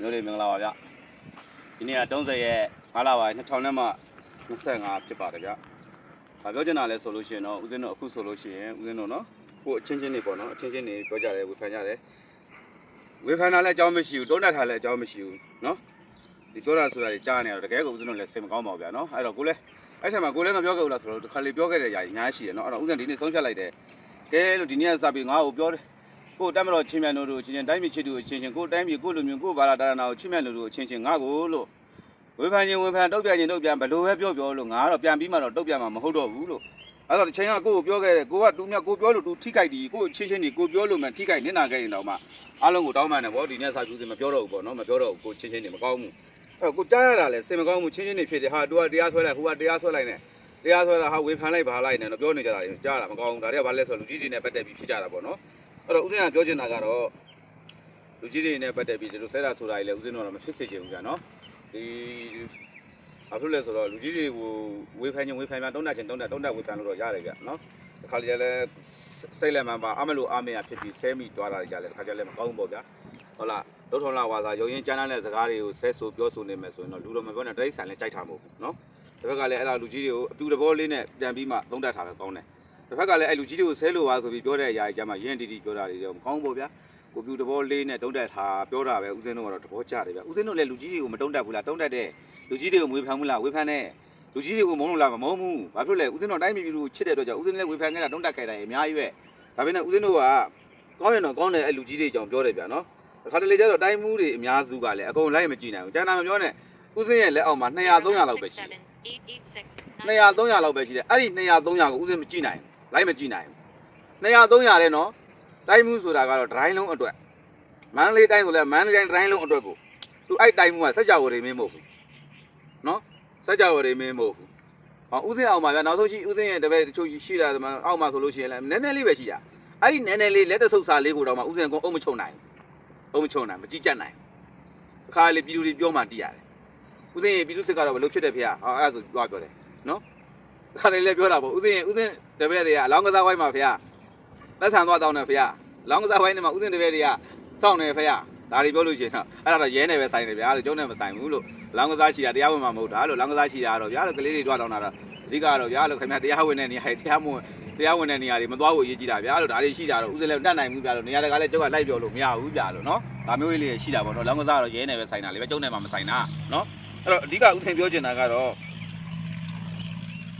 မျိုးတွေမင်္ဂလာပါဗျဒီနေ့က30ရက်5လပိုင်း2000နဲ့မှ25ဖြစ်ပါတယ်ဗျဒါပြောချင်တာလဲဆိုလို့ရှိရင်တော့ဦးဇင်းတို့အခုဆိုလို့ရှိရင်ဦးဇင်းတို့နော်ကိုအချင်းချင်းတွေပေါ့နော်အချင်းချင်းတွေပြောကြတယ်ဝေဖန်ကြတယ်ဝေဖန်တာလည်းအကြောင်းမရှိဘူးတုံးတက်တာလည်းအကြောင်းမရှိဘူးနော်ဒီပြောတာဆိုတာတွေကြားနေရတော့တကယ်ကိုဦးဇင်းတို့လည်းစိတ်မကောင်းပါဘူးဗျာနော်အဲ့တော့ကိုလည်းအဲ့ထက်မှာကိုလည်းမပြောခဲ့ဘူးလားဆိုတော့တစ်ခါလေပြောခဲ့တဲ့ຢာကြီးအများကြီးရှိတယ်နော်အဲ့တော့ဦးဇင်းဒီနေ့ဆုံးဖြတ်လိုက်တယ်ကဲလို့ဒီနေ့ကစပြီးငါ့ကိုပြောတယ် ကိုတက်မတော်ချင်းမြန်တို့တို့ချင်းချင်းတိုင်းပြည်ချစ်တို့ချင်းချင်းကိုတိုင်းပြည်ကိုလူမျိုးကိုဘာသာတာနာကိုချင်းမြန်တို့တို့ချင်းချင်းငါကိုလို့ဝေဖန်ချင်းဝေဖန်တုတ်ပြန်ချင်းတုတ်ပြန်ဘယ်လိုပဲပြောပြောလို့ငါကတော့ပြန်ပြီးမှတော့တုတ်ပြန်မှာမဟုတ်တော့ဘူးလို့အဲ့တော့တစ်ချိန်ကကိုကိုပြောခဲ့တယ်ကိုကတူမြကိုပြောလို့တူထိကြိုက်ဒီကိုချင်းချင်းဒီကိုပြောလို့မှထိကြိုက်နစ်နာခဲ့ရင်တော့မှအားလုံးကိုတောင်းပန်တယ်ဗောဒီနေ့စာကျူးစင်မပြောတော့ဘူးဗောနော်မပြောတော့ဘူးကိုချင်းချင်းနေမကောင်းဘူးအဲ့တော့ကိုကြားရတာလဲစင်မကောင်းဘူးချင်းချင်းနေဖြစ်တယ်ဟာတူကတရားဆွဲလိုက်ဟိုကတရားဆွဲလိုက်နေတရားဆွဲတာဟာဝေဖန်လိုက်ပါလိုက်နေတော့ပြောနေကြတာကြားတာမကောင်းဘူးဒါတွေကဘာလဲဆိုလူကြီးတွေနဲ့ပတ်သက်ပြီးဖြစ်ကြတာဗောနော် အဲ့တော့ဦးဇင်းကပြောချင်တာကတော့လူကြီးတွေနဲ့ပတ်သက်ပြီးဒီလိုဆဲတာဆိုတာကြီးလည်းဦးဇင်းတို့ကတော့မဖြစ်စေချင်ဘူးကြာနော်ဒီဘာဖြစ်လဲဆိုတော့လူကြီးတွေကိုဝေဖန်ခြင်းဝေဖန်မှတုံးတက်ခြင်းတုံးတက်တုံးတက်ဝေဖန်လို့တော့ရတယ်ကြာနော်ဒီခါလေးလည်းစိတ်လက်မှန်ပါအမလို့အမေရဖြစ်ပြီးဆဲမိသွားတာကြာလည်းဒီခါကျလည်းမကောင်းဘူးပေါ့ဗျာဟုတ်လားဒုထုံလာဝါစာရုံရင်ကျန်းတဲ့စကားတွေကိုဆဲဆိုပြောဆိုနေမယ်ဆိုရင်တော့လူတော်မပြောနဲ့တိရစ္ဆာန်လည်းကြိုက်တာမဟုတ်ဘူးနော်ဒီဘက်ကလည်းအဲ့ဒါလူကြီးတွေကိုအပြူတဘောလေးနဲ့ပြန်ပြီးမှသုံးတက်ထားပဲကောင်းတယ် တစ်ဖက်ကလည်းအဲ့လူကြီးတွေကိုဆဲလို့ပါဆိုပြီးပြောတဲ့အရာကြီးကြမှာရင်းတီတီပြောတာတွေတော့မကောင်းဘူးဗျာကိုပြူတဘောလေးနဲ့တုံးတက်ထားပြောတာပဲဦးစင်းတို့ကတော့တဘောကြတယ်ဗျာဦးစင်းတို့လည်းလူကြီးတွေကိုမတုံးတက်ဘူးလားတုံးတက်တဲ့လူကြီးတွေကိုမွေးဖန်ဘူးလားဝေဖန်တဲ့လူကြီးတွေကိုမုန်းလို့လားမမုန်းဘူးဘာဖြစ်လဲဦးစင်းတို့တိုင်းပြည်ပြည်လူချစ်တဲ့အတွက်ကြောင့်ဦးစင်းလည်းဝေဖန်ခဲ့တာတုံးတက်ခဲ့တာအများကြီးပဲဒါပေမဲ့ဦးစင်းတို့ကကောင်းရင်တော့ကောင်းတယ်အဲ့လူကြီးတွေကြောင့်ပြောတယ်ဗျာနော်တစ်ခါတလေကျတော့တိုင်းမှုတွေအများစုကလည်းအကုန်လိုက်မကြည့်နိုင်ဘူးကျန်တာမပြောနဲ့ဦးစင်းရဲ့လက်အောက်မှာ200 300လောက်ပဲရှိတယ်200 300လောက်ပဲရှိတယ်အဲ့ဒီ200 300ကိုဦးစင်းမကြည့်နိုင်ဘူး လိုက်မကြည့်နိုင်ဘူး200 300တဲ့နော်တိုင်းမှုဆိုတာကတော့ဒတိုင်းလုံးအတွက်မန္တလေးတိုင်းဆိုလဲမန္တလေးတိုင်းဒတိုင်းလုံးအတွက်ကိုသူအဲ့တိုင်းမှုကစက်ကြဝဠာမင်းမဟုတ်ဘူးနော်စက်ကြဝဠာမင်းမဟုတ်ဘူးဟောဥစဉ်အောင်ပါဗျာနောက်ဆုံးရှိဥစဉ်ရဲ့တပည့်တချို့ရှိတာဒီမှာအောက်မှာဆိုလို့ရှိရင်လည်းနည်းနည်းလေးပဲရှိတာအဲ့ဒီနည်းနည်းလေးလက်တဆုပ်စာလေးကိုတော့မှဥစဉ်ကုန်းအုံမချုံနိုင်ဘူးအုံမချုံနိုင်မကြည့်ကြက်နိုင်ဘူးအခါလေးပြည်သူတွေပြောမှသိရတယ်ဥစဉ်ရဲ့ပြည်သူစစ်ကတော့ဘယ်လိုဖြစ်တယ်ဖေဟာဟောအဲ့ဒါဆိုပြောပြောတယ်နော် အခါလေးလည်းပြောတာပေါ့ဥစဉ်ဥစဉ်တပည့်တွေကအလောင်းကစားဝိုင်းမှာဖေဟာလက်ဆံသွားတောင်းတယ်ဖေ။လောင်းကစားပိုင်းထဲမှာဥစဉ်တပည့်တွေကစောင့်နေဖေ။ဒါတွေပြောလို့ရှိရင်တော့အဲ့ဒါတော့ရဲနေပဲဆိုင်တယ်ဗျာလို့ကျုံးနေမဆိုင်ဘူးလို့လောင်းကစားရှိတာတရားဝင်မှာမဟုတ်တာလို့လောင်းကစားရှိတာကတော့ဗျာလို့ကလေးတွေတွားတောင်းတာတော့အဓိကတော့ဗျာလို့ခင်ဗျာတရားဝင်တဲ့နေရာတွေတရားမဝင်တရားဝင်တဲ့နေရာတွေမသွားဖို့အရေးကြီးတာဗျာလို့ဒါတွေရှိတာတော့ဥစဉ်လည်းတတ်နိုင်ဘူးဗျာလို့နေရာတကာလည်းကျုပ်ကလိုက်ပြောလို့မရဘူးဗျာလို့နော်ဒါမျိုးလေးရှိတာပေါ့နော်လောင်းကစားကတော့ရဲနေပဲဆိုင်တာလေပဲကျုံးနေမှာမဆိုင်တာနော်အဲ့တော့အဓိကဥစဉ်ပြောချင်တာကတော့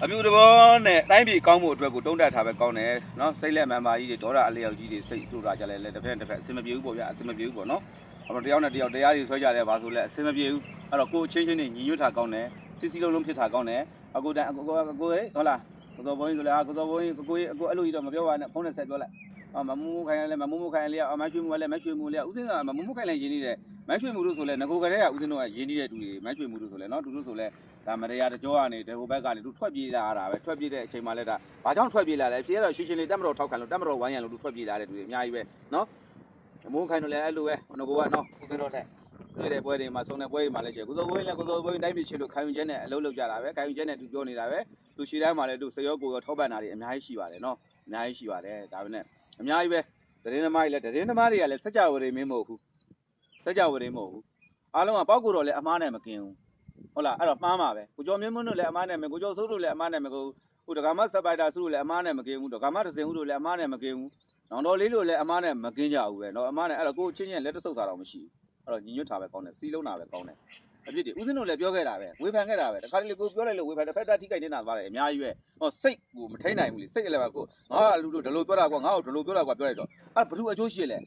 အပြူတဘောနဲ့တိုင်းပြည်ကောင်းမှုအတွက်ကိုတုံးတက်ထားပဲကောင်းတယ်နော်စိတ်လက်မှန်ပါကြီးတွေဒေါသအလျောက်ကြီးတွေစိတ်ထူတာကြလဲလဲတစ်ဖက်တစ်ဖက်အစင်မပြေဘူးပေါ့ဗျာအစင်မပြေဘူးပေါ့နော်အဲ့တော့တယောက်နဲ့တယောက်တရားတွေဆွဲကြတယ်ဘာဆိုလဲအစင်မပြေဘူးအဲ့တော့ကိုယ်ချင်းချင်းနေညီညွတ်တာကောင်းတယ်စစ်စီလုံးလုံးဖြစ်တာကောင်းတယ်အကူတန်အကူကိုကိုဟဲ့ဟုတ်လားကိုတော်ဘုန်းကြီးဆိုလဲကိုတော်ဘုန်းကြီးကိုကိုအကူအဲ့လိုကြီးတော့မပြောပါနဲ့ဖုန်းနဲ့ဆက်ပြောလိုက် အမမမူခိုင်လဲမမမူခိုင်လေးအမရွှေမူလဲမရွှေမူလဲဥစဉ်ကမမမူခိုင်လဲရင်းနေတယ်မရွှေမူလို့ဆိုလဲငကိုကလေးကဥစဉ်တို့ကရင်းနေတဲ့တူတွေမရွှေမူလို့ဆိုလဲနော်တူတို့ဆိုလဲဒါမတရားတကြောကနေဒီဟိုဘက်ကနေသူထွက်ပြေးလာတာပဲထွက်ပြေးတဲ့အချိန်မှလည်းဒါဘာကြောင့်ထွက်ပြေးလာလဲပြေးတော့ရှင်းရှင်းလေးတက်မတော်ထောက်ခံလို့တက်မတော်ဝိုင်းရံလို့သူထွက်ပြေးလာတဲ့သူတွေအများကြီးပဲနော်အမိုးခိုင်းတော့လည်းအဲ့လိုပဲငကိုကနော်ကုသိုလ်တော့တဲ့တွေ့တဲ့ပွဲတွေမှာဆုံးတဲ့ပွဲတွေမှာလည်းရှိကုသိုလ်ဘိုးလည်းကုသိုလ်ဘိုးတိုင်းပြည်ချစ်လို့ခံယူချက်နဲ့အလုပ်လုပ်ကြတာပဲခံယူချက်နဲ့သူပြောနေတာပဲသူရှိတိုင်းမှာလည်းသူစရောကိုရောထောက်ပံ့တာတွေအများကြီးရှိပါတယ်နော်အများကြီးရှိပါတယ်ဒါပဲနဲ့ အများကြီးပဲသတင်းသမားတွေလည်းသတင်းသမားတွေကလည်းစက်ကြဝဠာမင်းမဟုတ်ဘူးစက်ကြဝဠာမဟုတ်ဘူးအားလုံးကပောက်ကိုတော့လည်းအမားနဲ့မကင်ဘူး ဟုတ်လားအဲ့တော့မှားမှာပဲကိုကျော်မြင့်မွန်းတို့လည်းအမားနဲ့မကိုကျော်စိုးတို့လည်းအမားနဲ့မကိုဟိုဒကာမစပိုက်တာစုတို့လည်းအမားနဲ့မကင်းဘူးဒကာမဒဇင်ဦးတို့လည်းအမားနဲ့မကင်းဘူးနောင်တော်လေးတို့လည်းအမားနဲ့မကင်းကြဘူးပဲเนาะအမားနဲ့အဲ့တော့ကိုချင်းချင်းလက်တဆုပ်တာတော့မရှိဘူးအဲ့တော့ညီညွတ်တာပဲကောင်းတယ်စီလုံးတာပဲကောင်းတယ် အပြစ်တွေဦးစင်းတို့လည်းပြောခဲ့တာပဲဝေဖန်ခဲ့တာပဲတခါတလေကိုပြောလိုက်လို့ဝေဖန်တစ်ဖက်တက်ထိခိုက်နေတာသွားတယ်အများကြီးပဲဟောစိတ်ကိုမထိန်နိုင်ဘူးလေစိတ်လည်းပဲကိုငါကလူတို့ဒီလိုပြောတာကွာငါ့ကိုဒီလိုပြောတာကွာပြောလိုက်တော့အဲ့ဘ누구အကျိုးရှိလဲ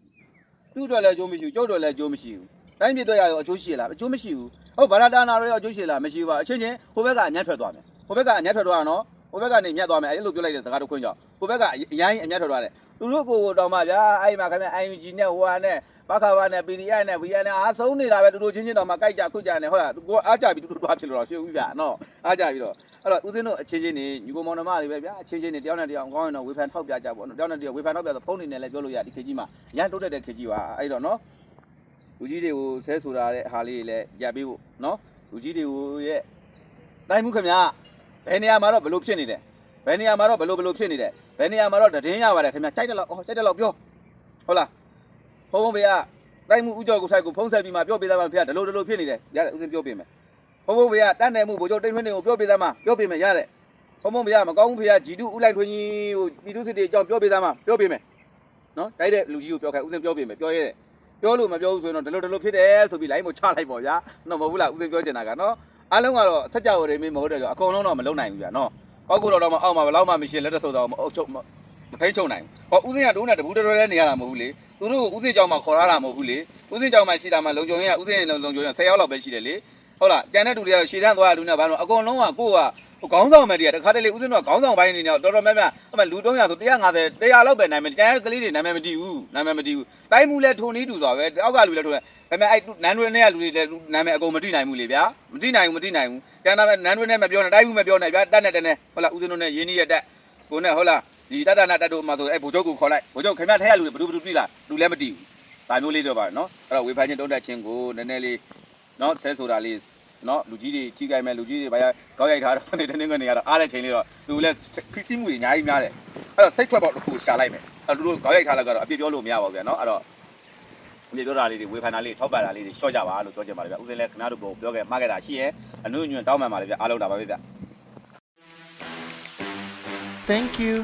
သူ့အတွက်လည်းအကျိုးမရှိဘူးကျုပ်တို့လည်းအကျိုးမရှိဘူးတိုင်းပြည်အတွက်ရရောအကျိုးရှိလားအကျိုးမရှိဘူးဟုတ်ဗလာတာနာရောအကျိုးရှိလားမရှိပါအချင်းချင်းဟိုဘက်ကအညက်ထွက်သွားမယ်ဟိုဘက်ကအညက်ထွက်သွားတာနော်ဟိုဘက်ကနေညက်သွားမယ်အဲ့လိုပြောလိုက်တဲ့စကားတစ်ခွန်းကြောင့်ဟိုဘက်ကအရင်အညက်ထွက်သွားတယ် သူတို့ကိုယ်တော်မှဗျာအဲ့မှာခင်ဗျ IUG နဲ့ဟိုဟာနဲ့ဘခဘာနဲ့ PDI နဲ့ VN နဲ့အားဆုံးနေတာပဲသူတို့ချင်းချင်းတော်မှကြိုက်ကြခွကြနေဟုတ်လားကိုအားကြပြီးသူတို့တွားဖြစ်လို့တော့ရှင်းဦးဗျာနော်အားကြပြီးတော့အဲ့တော့ဦးစင်းတို့အချင်းချင်းနေညီကိုမောင်နှမတွေပဲဗျာအချင်းချင်းနေတယောက်နဲ့တယောက်ကောင်းရင်တော့ဝေဖန်ထောက်ပြကြပေါ့နော်တယောက်နဲ့တယောက်ဝေဖန်ထောက်ပြဆိုဖုန်းနေနဲ့လည်းပြောလို့ရဒီခေတ်ကြီးမှာရန်တိုးတက်တဲ့ခေတ်ကြီးပါအဲ့တော့နော်လူကြီးတွေကိုဆဲဆိုတာတဲ့ဟာလေးတွေလည်းရပ်ပေးဖို့နော်လူကြီးတွေကိုရဲ့တိုင်းမှုခင်ဗျာဘယ်နေရာမှာတော့ဘလို့ဖြစ်နေတယ် ဘယ်နေရာမှာတော့ဘလို့ဘလို့ဖြစ်နေတယ်ဘယ်နေရာမှာတော့တည်င်းရပါတယ်ခင်ဗျာကြိုက်တယ်လို့အော်ကြိုက်တယ်လို့ပြောဟုတ်လားဘုံဘုံဘေကတိုင်းမှုဥကြောကိုဆိုင်ကိုဖုံးဆက်ပြီးမှပြောပေးသားမှဖေဒီလိုဒီလိုဖြစ်နေတယ်ရတယ်ဦးစင်ပြောပေးမယ်ဘုံဘုံဖေကတန်းတယ်မှုဘိုးချုပ်တိတ်ထွင်းတွေကိုပြောပေးသားမှပြောပေးမယ်ရတယ်ဘုံဘုံဖေကမကောင်းဘူးဖေကဂျီတုဥလိုက်ထွင်းကြီးဟိုပြည်သူစစ်တွေအကြောင်းပြောပေးသားမှပြောပေးမယ်နော်တိုက်တဲ့လူကြီးကိုပြောခိုင်းဦးစင်ပြောပေးမယ်ပြောရဲပြောလို့မပြောဘူးဆိုရင်တော့ဒီလိုဒီလိုဖြစ်တယ်ဆိုပြီးလိုင်းမို့ချလိုက်ပေါ့ဗျာနော်မဟုတ်ဘူးလားဦးစင်ပြောချင်တာကနော်အားလုံးကတော့စัจ java တွေမင်းမဟုတ်တယ်ကြောအကုန်လုံးတော့မလုံနိုင်ဘူးဗျာနော် ဟောက်ကူတော့တော့မအောက်မှာဘယ်လောက်မှမရှိလက်တဆိုတော့မအုပ်ချုပ်မထိန်ချုံနိုင်ဟောဦးစင်ကတုံးနဲ့တပူတော်တော်လေးနေရတာမဟုတ်ဘူးလေသူတို့ဦးစင်ကြောင်မှာခေါ်ရတာမဟုတ်ဘူးလေဦးစင်ကြောင်မှာရှိတာမှလုံခြုံရေးကဦးစင်လုံလုံခြုံရေး10ယောက်လောက်ပဲရှိတယ်လေဟုတ်လားကျန်တဲ့တူတွေကတော့ရှည်တန်းသွားလူနဲ့ဘာလို့အကုန်လုံးကကိုကဟိုခေါင်းဆောင်မဲ့တည်းတခါတလေဦးစင်တို့ကခေါင်းဆောင်ပိုင်းနေတော့တော်တော်များများအမလူ300ဆို150 100လောက်ပဲနိုင်မယ်ကျန်တဲ့ကလေးတွေနာမည်မတည်ဘူးနာမည်မတည်ဘူးတိုင်းမှုလဲထုံနီးတူသွားပဲအောက်ကလူလဲထုံတယ်ဒါပေမဲ့အဲ့နန်းတွင်းနဲ့ကလူတွေလည်းနာမည်အကုန်မတိနိုင်ဘူးလေဗျာမတိနိုင်ဘူးမတိနိုင်ဘူး ကျန်တာပဲနန်းတွင်းနဲ့မပြောနဲ့တိုင်းမှုမပြောနဲ့ဗျာတက်နဲ့တက်နဲ့ဟုတ်လားဦးစင်းတို့နဲ့ရင်းနှီးရတက်ကိုနဲ့ဟုတ်လားဒီတတနာတက်တို့မှဆိုအဲ့ဘိုလ်ချုပ်ကိုခေါ်လိုက်ဘိုလ်ချုပ်ခင်ဗျားထဲရလူတွေဘယ်သူဘယ်သူတိလားလူလည်းမတိဘူးဒါမျိုးလေးတော့ပါနော်အဲ့တော့ဝေဖန်ချင်းတုံးတက်ချင်းကိုနည်းနည်းလေးနော်ဆဲဆိုတာလေးနော်လူကြီးတွေကြီးကြိုက်မဲ့လူကြီးတွေဘာရကောက်ရိုက်ထားတော့စနေတနေ့ကနေရတော့အားတဲ့ချိန်လေးတော့လူလည်းခီးစီးမှုတွေအများကြီးများတယ်အဲ့တော့စိတ်ထွက်ပေါက်တစ်ခုရှာလိုက်မယ်အဲ့တော့လူတို့ကောက်ရိုက်ထားလိုက်ကတော့အပြစ်ပြောလို့မရပါဘူးဗျာနော်အဲ့တော့ ဒီပြောတာလေးတွေဝေဖန်တာလေးထောက်ပံ့တာလေးတွေရှော့ကြပါလို့ပြောချင်ပါတယ်ဗျဥစဉ်လဲခင်ဗျားတို့ကိုပြောခဲ့မှာခဲ့တာရှိရဲအနုညွန့်တောင်းပန်ပါလေဗျအားလုံးဒါပါပဲဗျ Thank you.